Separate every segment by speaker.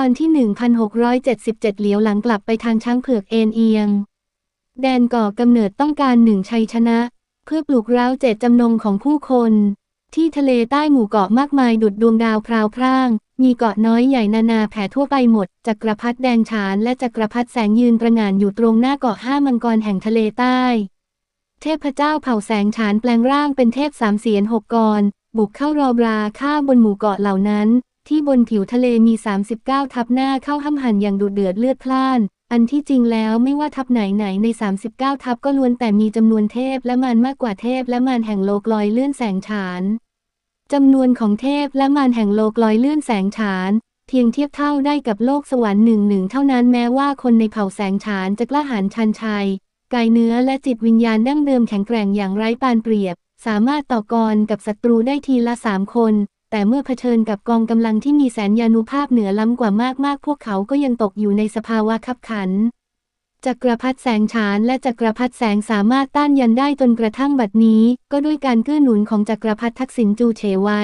Speaker 1: ตอนที่ 1677 เหลียวหลังกลับไปทางช้างเผือกเอ็นเอียง แดนก่อกำเนิดต้องการหนึ่งชัยชนะ เพื่อปลุกเร้าเจตจำนงของผู้คน ที่ทะเลใต้หมู่เกาะมากมายดุดดวงดาวพราวพร่าง มีเกาะน้อยใหญ่นานาแผ่ทั่วไปหมด จักรพรรดิแดงฉานและจักรพรรดิแสงยืนประหง่านอยู่ตรงหน้าเกาะห้ามังกรแห่งทะเลใต้ เทพเจ้าเผ่าแสงฉานแปลงร่างเป็นเทพสามเสียนหกกรบุกเข้ารอบราฆ่าบนหมู่เกาะเหล่านั้น ที่บนผิวทะเลมี 39 ทับหน้าเข้าห้ำหันอย่างดุเดือดเลือดพล่าน อันที่จริงแล้วไม่ว่าทับไหนไหนใน 39 ทับก็ล้วนแต่มีจำนวนเทพและมารมากกว่าเทพและมารแห่งโลกลอยเลื่อนแสงฉานจำนวนของเทพและมารแห่งโลกลอยเลื่อนแสงฉาน เพียงเทียบเท่าได้กับโลกสวรรค์หนึ่งหนึ่งเท่านั้นแม้ว่าคนในเผ่าแสงฉานจะกล้าหาญชันชัย กายเนื้อและจิตวิญญาณดั้งเดิมแข็งแกร่งอย่างไร้ปานเปรียบ สามารถต่อกรกับศัตรูได้ทีละสามคน แต่เมื่อเผชิญกับกองกำลังที่มีแสนยานุภาพเหนือล้ำกว่ามากๆ พวกเขาก็ยังตกอยู่ในสภาวะขับขัน จักรพรรดิแสงฉานและจักรพรรดิแสงสามารถต้านยันได้จนกระทั่งบัดนี้ ก็ด้วยการเกื้อหนุนของจักรพรรดิทักษิณจูเฉไว้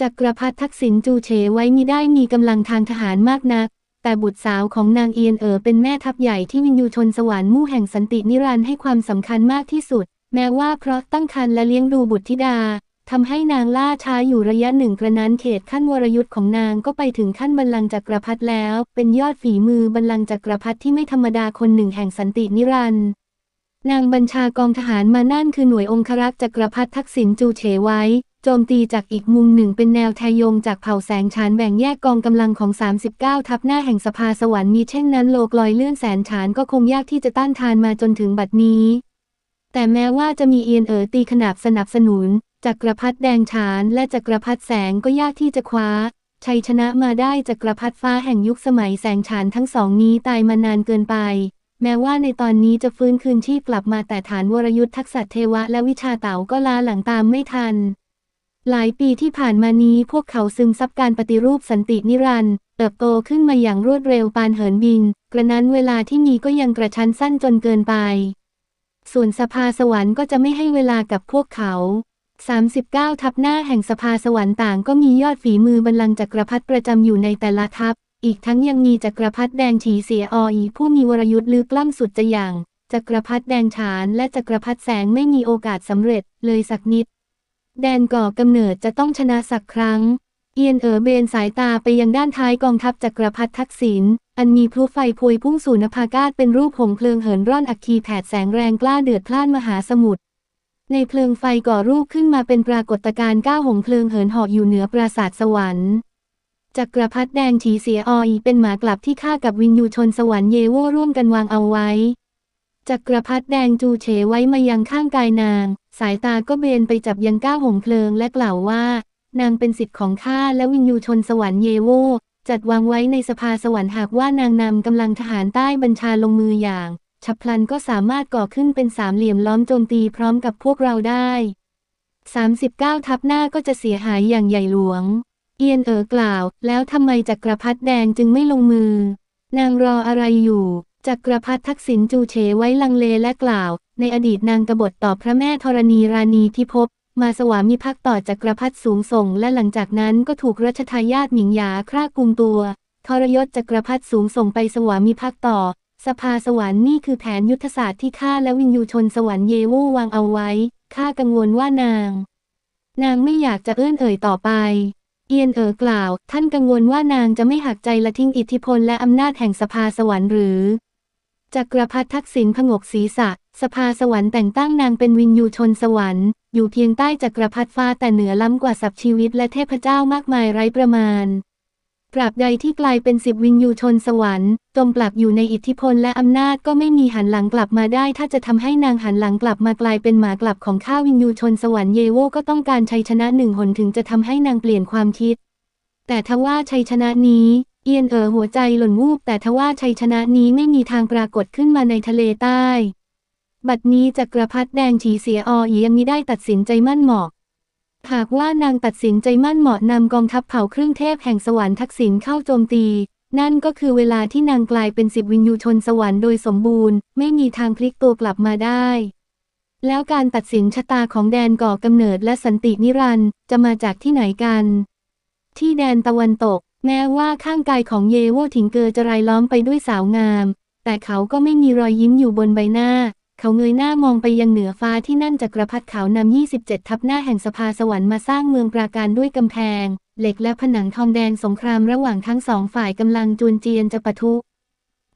Speaker 1: จักรพรรดิทักษิณจูเฉไว้มิได้มีกำลังทางทหารมากนัก แต่บุตรสาวของนางเอียนเอ๋อเป็นแม่ทัพใหญ่ที่วินยูชนสวรรค์มู่แห่งสันตินิรันดร์ให้ความสำคัญมากที่สุด แม้ว่าเพราะตั้งครรภ์และเลี้ยงดูบุตรธิดา ทำให้นางล่าช้าอยู่ระยะหนึ่งกระนั้นเขตขั้นวรยุทธ์ของนางก็ไปถึงขั้นบัลลังก์จักรพรรดิแล้ว เป็นยอดฝีมือบัลลังก์จักรพรรดิที่ไม่ธรรมดาคนหนึ่งแห่งสันตินิรันดร์นางบัญชากองทหารมานั่นคือหน่วยองครักษ์จักรพรรดิทักษิณจูเฉไว้ โจมตีจากอีกมุมหนึ่งเป็นแนวทยงจากเผ่าแสงฉานแบ่งแยกกองกำลังของ 39 ทัพหน้าแห่งสภาสวรรค์มีเช่นนั้นโลกลอยเลื่อนแสนฉานก็คงยากที่จะต้านทานมาจนถึงบัดนี้ แต่แม้ว่าจะมีเอียนเอ๋อตีขนาบสนับสนุน จักรพรรดิแดงฉานและจักรพรรดิแสงก็ยากที่จะคว้า ชัยชนะมาได้จักรพรรดิฟ้าแห่งยุคสมัยแสงฉานทั้งสองนี้ตายมานานเกินไป แม้ว่าในตอนนี้จะฟื้นคืนชีพกลับมาแต่ฐานวรยุทธ์ทักษะเทวะและวิชาเต๋าก็ลาหลังตามไม่ทัน หลายปีที่ผ่านมานี้พวกเขาซึมซับการปฏิรูปสันตินิรันดร์เติบโตขึ้นมาอย่างรวดเร็วปานเหินบิน กระนั้นเวลาที่มีก็ยังกระชั้นสั้นจนเกินไป ส่วนสภาสวรรค์ก็จะไม่ให้เวลากับพวกเขา 39 ทัพหน้าแห่งสภาสวรรค์ต่างก็มียอดฝีมือบัลลังก์จักรพรรดิประจำอยู่ในแต่ละทัพ อีกทั้งยังมีจักรพรรดิแดงฉีเสียออีผู้มีวรยุทธ์ลึกล้ำสุดจะอย่าง จักรพรรดิแดงฉานและจักรพรรดิแสงไม่มีโอกาสสำเร็จเลยสักนิด แดนก่อกำเนิดจะต้องชนะสักครั้ง เอียนเอ๋อเบนสายตาไปยังด้านท้ายกองทัพจักรพรรดิทักษิณอันมีพลุไฟพวยพุ่งสู่นภากาศเป็นรูปหงส์เพลิงเหินร่อนอัคคีแผดแสงแรงกล้าเดือดพล่านมหาสมุทร ในเพลิงไฟก่อรูปขึ้นมาเป็นปรากฏการณ์ก้าวหงเพลิงเหินหอกอยู่เหนือปราสาทสวรรค์จักรพรรดิแดงฉีเสียออีเป็นหมากลับที่ฆ่ากับวินยูชนสวรรค์เยโวร่วมกันวางเอาไว้ จักรพรรดิแดงจูเฉไว้มายังข้างกายนาง สายตาก็เบนไปจับยังก้าวหงเพลิงและกล่าวว่า นางเป็นสิทธิ์ของข้าและวินยูชนสวรรค์เยโวจัดวางไว้ในสภาสวรรค์หากว่านางนำกำลังทหารใต้บัญชาลงมืออย่าง ฉับพลันก็สามารถก่อขึ้นเป็นสามเหลี่ยมล้อมโจมตีพร้อมกับพวกเราได้ 39 ทับหน้าก็จะเสียหายอย่างใหญ่หลวง เอียนเอ๋อกล่าว แล้วทำไมจักรพรรดิแดงจึงไม่ลงมือ นางรออะไรอยู่จักรพรรดิทักษิณจูเฉไว้ลังเลและกล่าว ในอดีตนางกบฏต่อพระแม่ธรณีราณีที่พบ มาสวามิภักดิ์ต่อจักรพรรดิสูงส่ง และหลังจากนั้นก็ถูกรัชทายาทหมิงหยาคร่ากุมตัว ทรยศจักรพรรดิสูงส่งไปสวามิภักดิ์ต่อ สภาสวรรค์นี่คือแผนยุทธศาสตร์ที่ข้าและวินยูชนสวรรค์เยโววางเอาไว้ ข้ากังวลว่านาง นางไม่อยากจะเอื้อนเอ่ยต่อไป เอียนเอ๋อกล่าว ท่านกังวลว่านางจะไม่หักใจละทิ้งอิทธิพลและอำนาจแห่งสภาสวรรค์หรือ จักรพรรดิทักษิณผงกศีรษะ สภาสวรรค์แต่งตั้งนางเป็นวินยูชนสวรรค์ อยู่เพียงใต้จักรพรรดิฟ้าแต่เหนือล้ำกว่าสับชีวิตและเทพเจ้ามากมายไร้ประมาณ ตราบใดที่กลายเป็นสิบวินยูชนสวรรค์จมปลักอยู่ในอิทธิพลและอำนาจก็ไม่มีหันหลังกลับมาได้ ถ้าจะทำให้นางหันหลังกลับมากลายเป็นหมากลับของข้าวินยูชนสวรรค์เยโวก็ต้องการชัยชนะหนึ่งหนถึงจะทำให้นางเปลี่ยนความคิด แต่ทว่าชัยชนะนี้เอียนเอ๋อหัวใจหล่นวูบแต่ทว่าชัยชนะนี้ไม่มีทางปรากฏขึ้นมาในทะเลใต้ บัดนี้จักรพรรดิแดงฉีเสียออียังมิได้ตัดสินใจมั่นหมาะ หากว่านางตัดสินใจมั่นเหมาะนำกองทัพเผาครึ่งเทพแห่งสวรรค์ทักษิณเข้าโจมตี นั่นก็คือเวลาที่นางกลายเป็นสิบวินยูชนสวรรค์โดยสมบูรณ์ ไม่มีทางพลิกตัวกลับมาได้ แล้วการตัดสินชะตาของแดนก่อกำเนิดและสันตินิรันดร์จะมาจากที่ไหนกัน ที่แดนตะวันตก แม้ว่าข้างกายของเยโวถิงเกอจะรายล้อมไปด้วยสาวงาม แต่เขาก็ไม่มีรอยยิ้มอยู่บนใบหน้า เขาเงยหน้ามองไปยังเหนือฟ้าที่นั่นจักรพรรดิขาวนำ 27 ทับหน้าแห่งสภาสวรรค์มาสร้างเมืองปราการด้วยกำแพง เหล็กและผนังทองแดงสงครามระหว่างทั้งสองฝ่ายกำลังจูนเจียนจะปะทุ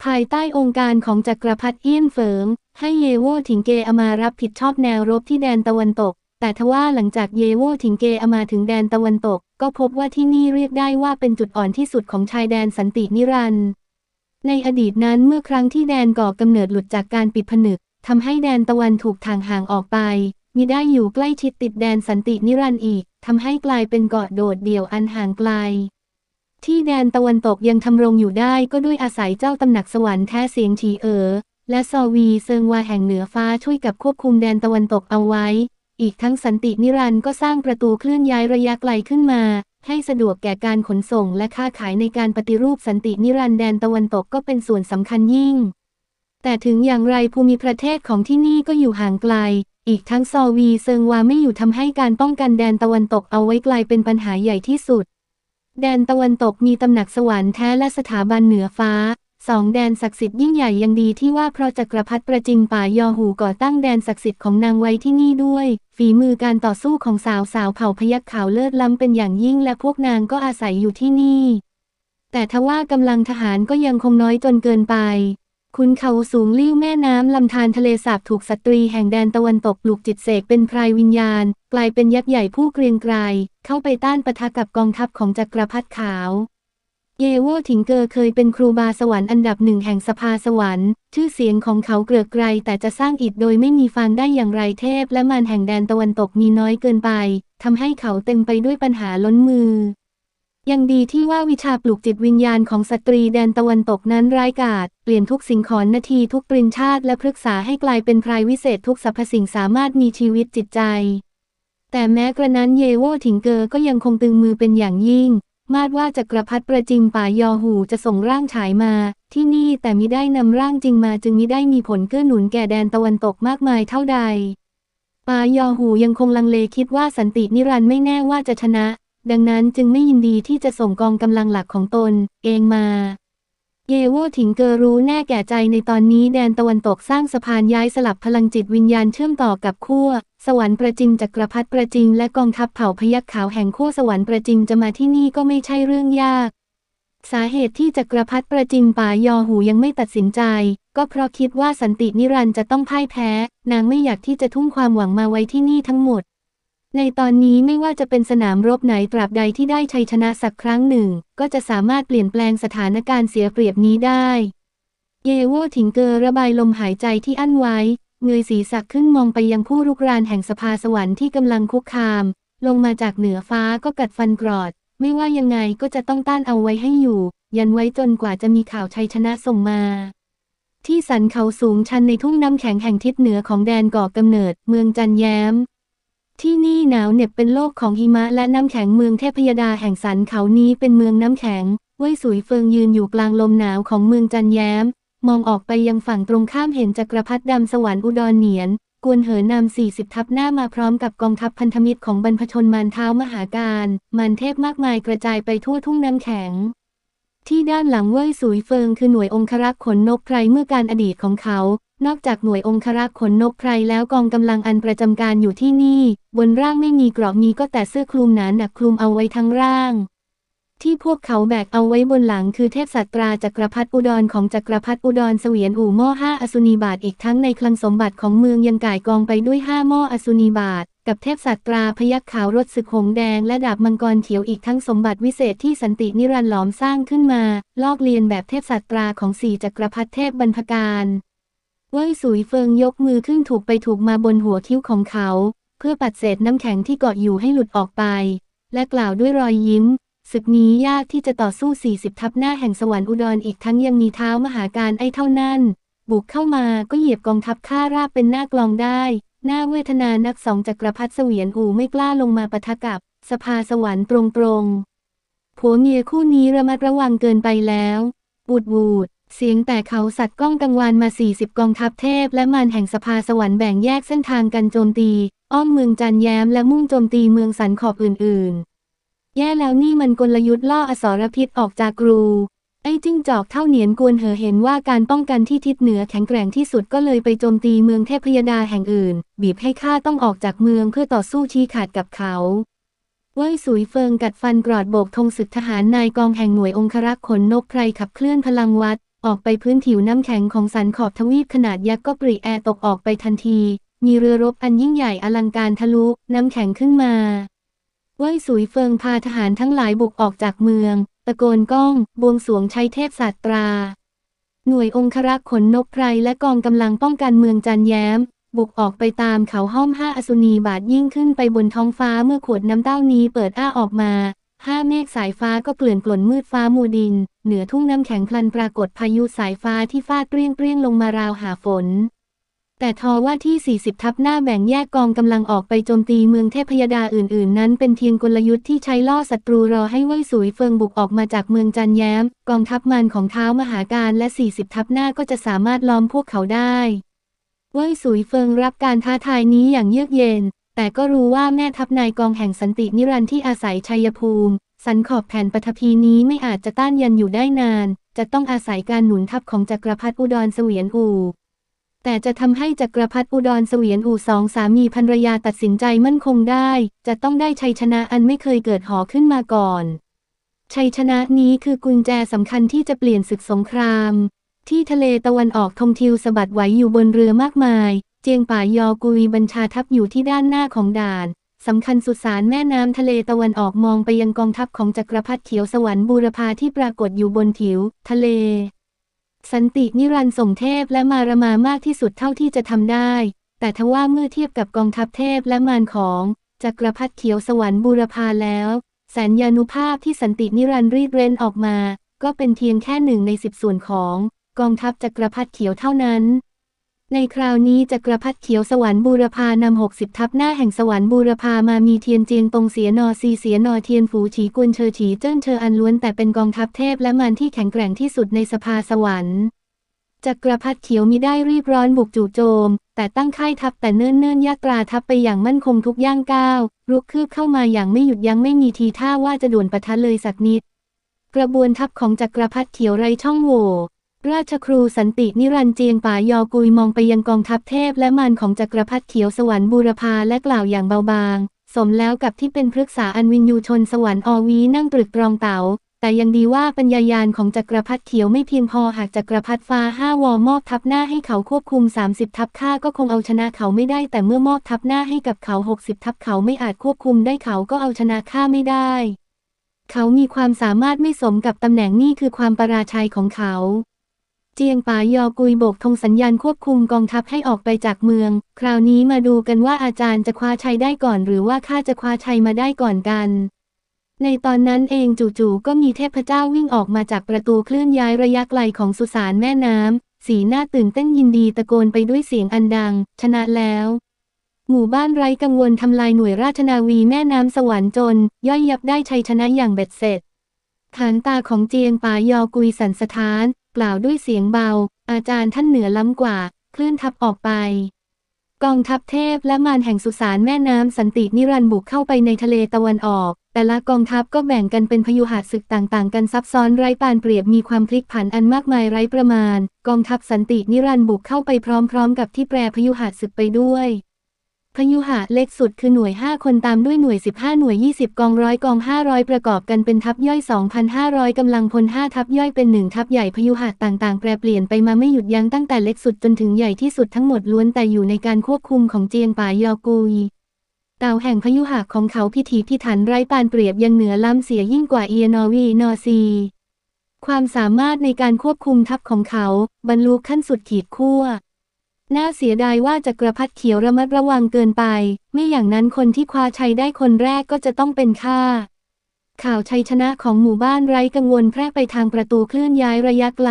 Speaker 1: ภายใต้องค์การของจักรพรรดิเอี้ยนเฟิง ให้เยโวถิงเกอามารับผิดชอบแนวรบที่แดนตะวันตก แต่ทว่าหลังจากเยโวถิงเกอามาถึงแดนตะวันตก ก็พบว่าที่นี่เรียกได้ว่าเป็นจุดอ่อนที่สุดของชายแดนสันตินิรันดร์ในอดีตนั้นเมื่อครั้งที่แดนก่อกำเนิดหลุดจากการปิดผนึก ทำให้แดนตะวันถูกทางห่างออกไปมิได้อยู่ใกล้ชิดติดแดนสันตินิรันดร์อีกทำให้กลายเป็นเกาะโดดเดี่ยวอันห่างไกล ที่แดนตะวันตกยังทำรงอยู่ได้ก็ด้วยอาศัยเจ้าตำหนักสวรรค์แท้เสียงฉีเอ๋อและซอวีเซิงวาแห่งเหนือฟ้าช่วยกับควบคุมแดนตะวันตกเอาไว้ อีกทั้งสันตินิรันด์ก็สร้างประตูเคลื่อนย้ายระยะไกลขึ้นมา ให้สะดวกแก่การขนส่งและค้าขายในการปฏิรูปสันตินิรันด์แดนตะวันตกก็เป็นส่วนสำคัญยิ่ง แต่ถึงอย่างไรภูมิประเทศของที่นี่ก็อยู่ห่างไกล อีกทั้งซอวีเซิงวาไม่อยู่ทำให้การป้องกันแดนตะวันตกเอาไว้กลายเป็นปัญหาใหญ่ที่สุด แดนตะวันตกมีตำหนักสวรรค์แท้และสถาบันเหนือฟ้าสองแดนศักดิ์สิทธิ์ยิ่งใหญ่ยังดีที่ว่าเพราะจักรพรรดิประจิงป่ายอหูก่อตั้งแดนศักดิ์สิทธิ์ของนางไว้ที่นี่ด้วย ฝีมือการต่อสู้ของสาวสาวเผ่าพยัคฆ์ขาวเลิศล้ำเป็นอย่างยิ่งและพวกนางก็อาศัยอยู่ที่นี่ แต่ทว่ากำลังทหารก็ยังคงน้อยจนเกินไป คุณเขาสูงลิ้วแม่น้ำลำธารทะเลสาบถูกสตรีแห่งแดนตะวันตกปลุกจิตเสกเป็นพรายวิญญาณ กลายเป็นยักษ์ใหญ่ผู้เกรียงไกรเข้าไปต้านปะทะกับกองทัพของจักรพรรดิขาว เยโวถิงเกอเคยเป็นครูบาสวรรค์อันดับหนึ่งแห่งสภาสวรรค์ ชื่อเสียงของเขาเกลือกไกรแต่จะสร้างอิฐโดยไม่มีฟางได้อย่างไรเทพ และมารแห่งแดนตะวันตกมีน้อยเกินไปทำให้เขาเต็มไปด้วยปัญหาล้นมือ ยังดีที่ว่าวิชาปลุกจิตวิญญาณของสตรีแดนตะวันตกนั้นร้ายกาจเปลี่ยนทุกสิ่งของนาทีทุกปรินชาติและพฤกษาให้กลายเป็นพรายวิเศษทุกสรรพสิ่งสามารถมีชีวิตจิตใจ แต่แม้กระนั้นเยโวถิงเกอก็ยังคงตึงมือเป็นอย่างยิ่ง มาดว่าจักรพรรดิประจิมป่ายอหูจะส่งร่างฉายมา ที่นี่แต่มิได้นำร่างจริงมาจึงมิได้มีผลเกื้อหนุนแก่แดนตะวันตกมากมายเท่าใดปายอหูยังคงลังเลคิดว่าสันตินิรันดร์ไม่แน่ว่าจะชนะ ดังนั้นจึงไม่ยินดีที่จะส่งกองกำลังหลักของตน เองมา เยโวถิงเกอรู้แน่แก่ใจในตอนนี้แดนตะวันตกสร้างสะพานย้ายสลับพลังจิตวิญญาณเชื่อมต่อกับขั้วสวรรค์ประจิมจักรพรรดิประจิมและกองทัพเผ่าพยัคฆ์ขาวแห่งขั้วสวรรค์ประจิมจะมาที่นี่ก็ไม่ใช่เรื่องยาก สาเหตุที่จักรพรรดิประจิมป่ายอหูยังไม่ตัดสินใจ ก็เพราะคิดว่าสันตินิรันดร์จะต้องพ่ายแพ้ นางไม่อยากที่จะทุ่มความหวังมาไว้ที่นี่ทั้งหมด ในตอนนี้ไม่ว่าจะเป็นสนามรบไหนตราบใดที่ได้ชัยชนะสักครั้งหนึ่ง ก็จะสามารถเปลี่ยนแปลงสถานการณ์เสียเปรียบนี้ได้ เยโวถิงเกอระบายลมหายใจที่อั้นไว้ เงยศีรษะขึ้นมองไปยังผู้รุกรานแห่งสภาสวรรค์ที่กำลังคุกคาม ลงมาจากเหนือฟ้าก็กัดฟันกรอด ไม่ว่ายังไงก็จะต้องต้านเอาไว้ให้อยู่ ยันไว้จนกว่าจะมีข่าวชัยชนะส่งมาที่สันเขาสูงชันในทุ่งน้ำแข็งแห่งทิศเหนือของแดนก่อกำเนิด เมืองจันแย้ม ที่นี่หนาวเหน็บเป็นโลกของหิมะและน้ำแข็งเมืองเทพยดาแห่งสันเขานี้เป็นเมืองน้ำแข็งเว่ยสุยเฟิงยืนอยู่กลางลมหนาวของเมืองจันแย้ม มองออกไปยังฝั่งตรงข้ามเห็นจักรพรรดิดำสวรรค์อุดรเหนียน กวนเหอนำสี่สิบทัพหน้ามาพร้อมกับกองทัพพันธมิตรของบรรพชนมารเท้ามหาการมันเทพมากมายกระจายไปทั่วทุ่งน้ำแข็ง ที่ด้านหลังเว่ยสุยเฟิงคือหน่วยองครักษ์ขนนกไพรเมื่อการอดีตของเขา นอกจากหน่วยองครักษ์ขนนกไพรแล้วกองกำลังอันประจำการอยู่ที่นี่ บนร่างไม่มีเกราะมีก็แต่เสื้อคลุมหนาหนักคลุมเอาไว้ทั้งร่าง ที่พวกเขาแบกเอาไว้บนหลังคือเทพสัตราจักรพรรดิอุดรของจักรพรรดิอุดรเสวียนอู่หม้อห้าอสุนีบาทอีกทั้งในคลังสมบัติของเมืองยังก่ายกองไปด้วยห้าหม้ออสุนีบาทกับเทพสัตราพยัคฆ์ขาวรถศึกหงแดงและดาบมังกรเขียวอีกทั้งสมบัติวิเศษที่สันตินิรันดร์หลอมสร้างขึ้นมา ลอกเลียนแบบเทพสัตราของสี่จักรพรรดิเทพบรรพการ เว่ยสุยเฟิงยกมือขึ้นถูกไปถูกมาบนหัวคิ้วของเขา เพื่อปัดเศษน้ำแข็งที่เกาะอยู่ให้หลุดออกไป และกล่าวด้วยรอยยิ้มศึกนี้ยากที่จะต่อสู้ 40 ทับหน้าแห่งสวรรค์อุดรอีกทั้งยังมีเท้ามหาการไอ้เท่านั้น บุกเข้ามาก็เหยียบกองทัพข้าราบเป็นหน้ากลองได้ หน้าเวทนานักสองจักรพรรดิเสวียนอูไม่กล้าลงมาปะทะกับ สภาสวรรค์ตรงๆผัวเมียคู่นี้ระมัดระวังเกินไปแล้วบูดบูด เสียงแต่เขาสัตว์ก้องกังวานมา 40 กองทัพเทพ และมารแห่งสภาสวรรค์แบ่งแยกเส้นทางกันโจมตี อ้อมเมืองจันแย้มและมุ่งโจมตีเมืองสันขอบอื่นๆ แย่แล้วนี่มันกลยุทธ์ล่ออสรพิษออกจากกรู ไอ้จิ้งจอกเท่าเหนียนกวนเหอเห็นว่าการป้องกันที่ทิศเหนือแข็งแกร่งที่สุดก็เลยไปโจมตีเมืองเทพยดาแห่งอื่น บีบให้ข้าต้องออกจากเมืองเพื่อต่อสู้ชี้ขาดกับเขาเว่ยสุยเฟิงกัดฟันกรอดโบกธงศึกทหารนายกองแห่งหน่วยองครักษ์ขนนกไพรขับเคลื่อนพลังวัด ออกไปพื้นผิวน้ำแข็งของสันขอบทวีปขนาดยักษ์ก็ปริแอร์ตกออกไปทันที มีเรือรบอันยิ่งใหญ่อลังการทะลุน้ำแข็งขึ้นมาเว่ยสุยเฟิงพาทหารทั้งหลายบุกออกจากเมือง ตะโกนก้อง บวงสรวงใช้เทพศาสตรา หน่วยองครักษ์ขนนกไพรและกองกำลังป้องกันเมืองจันแย้ม บุกออกไปตามเขาห้อมห้าอสุนีบาทยิ่งขึ้นไปบนท้องฟ้าเมื่อขวดน้ำเต้านี้เปิดอ้าออกมา ห้าเมฆสายฟ้าก็เกลื่อนกล่นมืดฟ้ามูดิน เหนือทุ่งน้ำแข็งพลันปรากฏพายุสายฟ้าที่ฟาดเปรี้ยงเปรี้ยงลงมาราวหาฝน แต่ทอว่าที่ 40 ทับหน้าแบ่งแยกกองกำลังออกไปโจมตีเมืองเทพยดาอื่น ๆ นั้นเป็นเพียงกลยุทธ์ที่ใช้ล่อศัตรูรอให้เว่ยสุยเฟิงบุกออกมาจากเมืองจันแย้ม กองทัพมันของเท้ามหาการและ 40 ทับหน้าก็จะสามารถล้อมพวกเขาได้เว่ยสุยเฟิงรับการท้าทายนี้อย่างเยือกเย็น แต่ก็รู้ว่าแม่ทัพนายกองแห่งสันตินิรันดร์ที่อาศัยชัยภูมิ สันขอบแผ่นปฐพีนี้ไม่อาจจะต้านยันอยู่ได้นาน จะต้องอาศัยการหนุนทัพของจักรพรรดิอุดรเสวียนอู่แต่จะทำให้จักรพรรดิอุดรเสวียนอู่สองสามีภรรยาตัดสินใจมั่นคงได้ จะต้องได้ชัยชนะอันไม่เคยเกิดหอขึ้นมาก่อน ชัยชนะนี้คือกุญแจสำคัญที่จะเปลี่ยนศึกสงครามที่ทะเลตะวันออกธงทิวสะบัดไหวอยู่บนเรือมากมาย จียงป่ายอกุยบัญชาทัพอยู่ที่ด้านหน้าของด่านสำคัญสุสารแม่น้ำทะเลตะวันออกมองไปยังกองทัพของจักรพรรดิเขียวสวรรค์บูรพาที่ปรากฏอยู่บนผิว ทะเล สันตินิรันดร์ส่งเทพและมารมามากที่สุดเท่าที่จะทำได้ แต่ทว่าเมื่อเทียบกับกองทัพเทพและมารของจักรพรรดิเขียวสวรรค์บูรพาแล้วแสนยานุภาพที่สันตินิรันดร์รีดเร้นออกมา ก็เป็นเพียงแค่หนึ่งในสิบส่วนของ กองทัพจักรพรรดิเขียวเท่านั้น ในคราวนี้จักรพรรดิเขียวสวรรค์บูรพานำหกสิบทัพหน้าแห่งสวรรค์บูรพามามีเทียนเจียงตงเสียนอซีเสียนอเทียนฝูฉีกวนเชอฉีเจิ้นเชออันล้วนแต่เป็นกองทัพเทพและมารที่แข็งแกร่งที่สุดในสภาสวรรค์จักรพรรดิเขียวมิได้รีบร้อนบุกจู่โจม แต่ตั้งค่ายทัพแต่เนิ่นเนิ่นยาตราทัพไปอย่างมั่นคงทุกย่างก้าวรุกคืบเข้ามาอย่างไม่หยุดยั้งไม่มีทีท่าว่าจะด่วนปะทะเลยสักนิด กระบวนทัพของจักรพรรดิเขียวไรช่องโหว่ ราชครูสันตินิรันเจียงป่ายอกุยมองไปยังกองทัพเทพและมารของจักรพรรดิเขียวสวรรค์บูรพาและกล่าวอย่างเบาบาง สมแล้วกับที่เป็นพฤกษาอันวินยูชนสวรรค์อวีนั่งตรึกตรองเต๋าแต่ยังดีว่าปัญญายาณของจักรพรรดิเขียวไม่เพียงพอหากจักรพรรดิฟ้าห้าวอมอบทัพหน้าให้เขาควบคุม 30 ทัพข้าก็คงเอาชนะเขาไม่ได้แต่เมื่อมอบทัพหน้าให้กับเขา 60 ทัพเขาไม่อาจควบคุมได้เขาก็เอาชนะข้าไม่ได้ เขามีความสามารถไม่สมกับตำแหน่งนี่คือความประราชัยของเขา เจียงป่ายอกุยโบกธงสัญญาณควบคุมกองทัพให้ออกไปจากเมือง คราวนี้มาดูกันว่าอาจารย์จะคว้าชัยได้ก่อน หรือว่าข้าจะคว้าชัยมาได้ก่อนกัน ในตอนนั้นเองจู่ๆก็มีเทพเจ้าวิ่งออกมาจากประตูเคลื่อนย้ายระยะไกลของสุสานแม่น้ำ สีหน้าตื่นเต้นยินดีตะโกนไปด้วยเสียงอันดัง ชนะแล้ว หมู่บ้านไร้กังวลทำลายหน่วยราชนาวีแม่น้ำสวรรค์จน ย่อยยับได้ชัยชนะอย่างเบ็ดเสร็จฐานตาของเจียงป่ายอกุยสันสถาน กล่าวด้วยเสียงเบา อาจารย์ท่านเหนือล้ำกว่า เคลื่อนทัพออกไป กองทัพเทพและมารแห่งสุสานแม่น้ำสันตินิรันบุกเข้าไปในทะเลตะวันออก แต่ละกองทัพก็แบ่งกันเป็นพยุหศึกต่างๆ กันซับซ้อนไร้ปานเปรียบมีความพลิกผันอันมากมายไร้ประมาณ กองทัพสันตินิรันบุกเข้าไปพร้อมๆ กับที่แปรพยุหศึกไปด้วย พยุหะเล็กสุดคือหน่วย 5 คนตามด้วยหน่วย 15 หน่วย 20 กองร้อยกอง 500 ประกอบกันเป็นทัพย่อย 2,500 กำลังพล 5 ทัพย่อยเป็น 1 ทัพใหญ่พยุหะต่างๆ แปรเปลี่ยนไปมาไม่หยุดยั้งตั้งแต่เล็กสุดจนถึงใหญ่ที่สุดทั้งหมดล้วนแต่อยู่ในการควบคุมของเจียงป่ายอกุยเต่าแห่งพยุหะของเขาพิถีพิถันไร้ปานเปรียบยังเหนือล้ำเสียยิ่งกว่าเอียนอวีนอซีความสามารถในการควบคุมทัพของเขาบรรลุขั้นสุดขีดขั้ว น่าเสียดายว่าจักรพรรดิเขียวระมัดระวังเกินไป ไม่อย่างนั้นคนที่คว้าชัยได้คนแรกก็จะต้องเป็นข้าข่าวชัยชนะของหมู่บ้านไร้กังวลแพร่ไปทางประตูเคลื่อนย้ายระยะไกล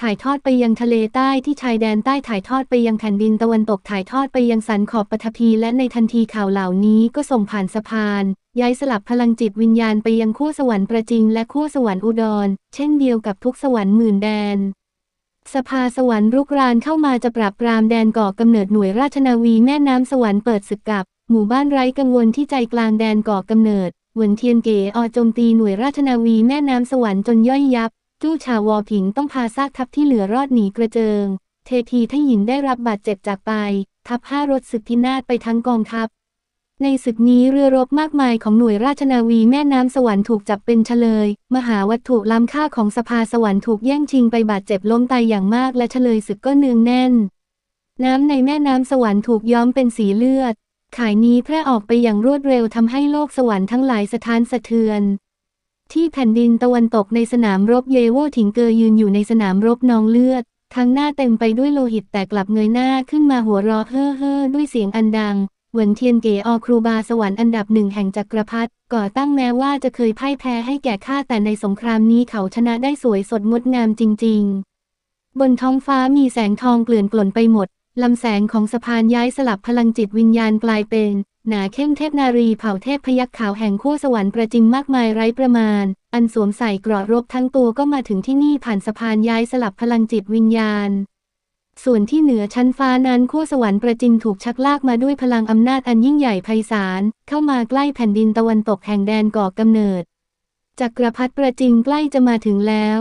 Speaker 1: ถ่ายทอดไปยังทะเลใต้ที่ชายแดนใต้ถ่ายทอดไปยังแผ่นดินตะวันตกถ่ายทอดไปยังสันขอบปฐพีและในทันทีข่าวเหล่านี้ก็ส่งผ่านสะพาน ย้ายสลับพลังจิตวิญญาณไปยังขั้วสวรรค์ประจิงและขั้วสวรรค์อุดร เช่นเดียวกับทุกสวรรค์หมื่นแดน สภาสวรรค์รุกรานเข้ามาจะปราบปรามแดนก่อกำเนิดหน่วยราชนาวีแม่น้ำสวรรค์เปิดศึกกับ หมู่บ้านไร้กังวลที่ใจกลางแดนก่อกำเนิดเหวินเทียนเก๋อโจมตีหน่วยราชนาวีแม่น้ำสวรรค์จนย่อยยับ จู้ชาวอผิงต้องพาซากทัพที่เหลือรอดหนีกระเจิง เททีทหญินได้รับบาดเจ็บจากไป ทัพห้ารถศึกพินาศไปทั้งกองทัพ ในศึกนี้เรือรบมากมายของหน่วยราชนาวีแม่น้ำสวรรค์ถูกจับเป็นเฉลย มหาวัตถุล้ำค่าของสภาสวรรค์ถูกแย่งชิงไปบาดเจ็บล้มตายอย่างมากและเฉลยศึกก็เนืองแน่น น้ำในแม่น้ำสวรรค์ถูกย้อมเป็นสีเลือด ขายนี้แพร่ออกไปอย่างรวดเร็วทำให้โลกสวรรค์ทั้งหลายสะท้านสะเทือน ที่แผ่นดินตะวันตกในสนามรบเยโวถิงเกอยืนอยู่ในสนามรบนองเลือดทั้งหน้าเต็มไปด้วยโลหิตแต่กลับเงยหน้าขึ้นมาหัวเราะเฮ่อเฮ่อด้วยเสียงอันดัง เหวินเทียนเก๋อครูบาสวรรค์อันดับหนึ่งแห่งจักรพรรดิก่อตั้งแม้ว่าจะเคยพ่ายแพ้ให้แก่ข้าแต่ในสงครามนี้เขาชนะได้สวยสดงดงามจริง ๆ บนท้องฟ้ามีแสงทองเกลื่อนกล่นไปหมดลำแสงของสะพานย้ายสลับพลังจิตวิญญาณกลายเป็น หนาเข้มเทพนารีเผ่าเทพพยัคฆ์ขาวแห่งขั้วสวรรค์ประจิมมากมายไร้ประมาณ อันสวมใส่เกราะรบทั้งตัวก็มาถึงที่นี่ผ่านสะพานย้ายสลับพลังจิตวิญญาณ ส่วนที่เหนือชั้นฟ้านั้นขั้วสวรรค์ประจิมถูกชักลากมาด้วยพลังอำนาจอันยิ่งใหญ่ไพศาล เข้ามาใกล้แผ่นดินตะวันตกแห่งแดนก่อกำเนิดจักรพรรดิประจิมใกล้จะมาถึงแล้ว